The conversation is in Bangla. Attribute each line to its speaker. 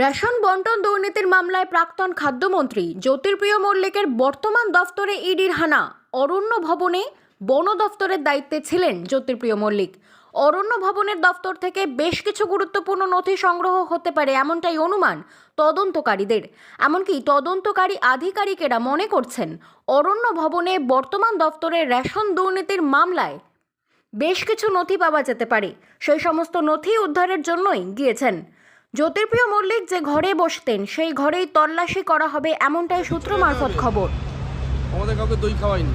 Speaker 1: রেশন বন্টন দুর্নীতির মামলায় প্রাক্তন খাদ্যমন্ত্রী জ্যোতির্প্রিয় মল্লিকের বর্তমান দফতরে ইডির হানা। অরণ্য ভবনে বন দফতরের দায়িত্বে ছিলেন জ্যোতির্প্রিয় মল্লিক। অরণ্য ভবনের দফতর থেকে বেশ কিছু গুরুত্বপূর্ণ নথি সংগ্রহ হতে পারে এমনটাই অনুমান তদন্তকারীদের। এমনকি তদন্তকারী আধিকারিকেরা মনে করছেন, অরণ্য ভবনে বর্তমান দফতরের রেশন দুর্নীতির মামলায় বেশ কিছু নথি পাওয়া যেতে পারে। সেই সমস্ত নথি উদ্ধারের জন্যই গিয়েছেন। জ্যোতির্প্রিয় মল্লিক যে ঘরে বসতেন, সেই ঘরেই তল্লাশি করা হবে এমনটাই সূত্র মারফত খবর।
Speaker 2: আমাদের কাউকে দই খাওয়াইনি